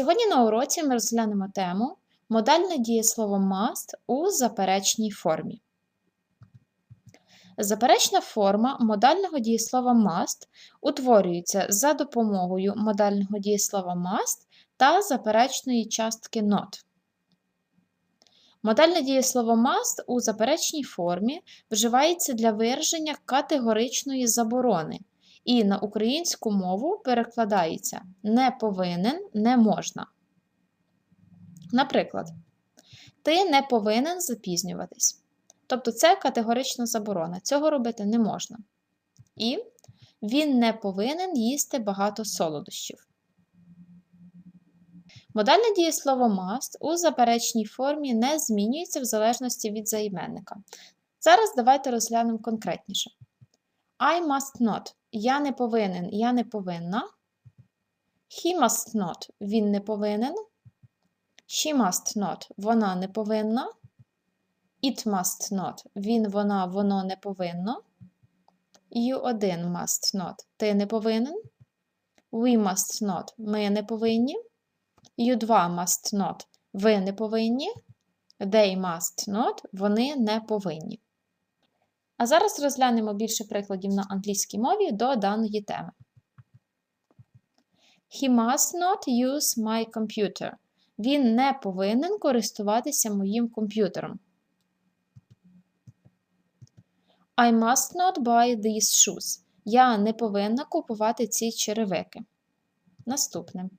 Сьогодні на уроці ми розглянемо тему модальне дієслово must у заперечній формі. Заперечна форма модального дієслова must утворюється за допомогою модального дієслова must та заперечної частки not. Модальне дієслово must у заперечній формі вживається для вираження категоричної заборони і на українську мову перекладається не повинен, не можна. Наприклад, ти не повинен запізнюватись. Тобто це категорична заборона. Цього робити не можна. І він не повинен їсти багато солодощів. Модальне дієслово must у заперечній формі не змінюється в залежності від займенника. Зараз давайте розглянемо конкретніше. I must not. Я не повинен, я не повинна. He must not. Він не повинен. She must not. Вона не повинна. It must not. Він, вона, воно не повинно. You один must not. Ти не повинен. We must not. Ми не повинні. You два must not. Ви не повинні. They must not. Вони не повинні. А зараз розглянемо більше прикладів на англійській мові до даної теми. He must not use my computer. Він не повинен користуватися моїм комп'ютером. I must not buy these shoes. Я не повинна купувати ці черевики. Наступне.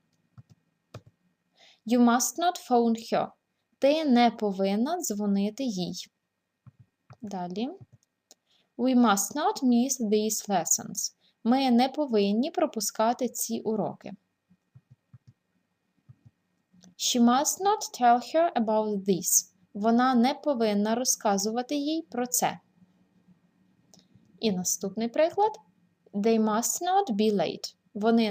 You must not phone her. Ти не повинна дзвонити їй. Далі. We must not miss these lessons. Ми не повинні пропускати ці уроки. She must not tell her about this. Вона не повинна розказувати їй про це. І наступний приклад. They must not be late. Вони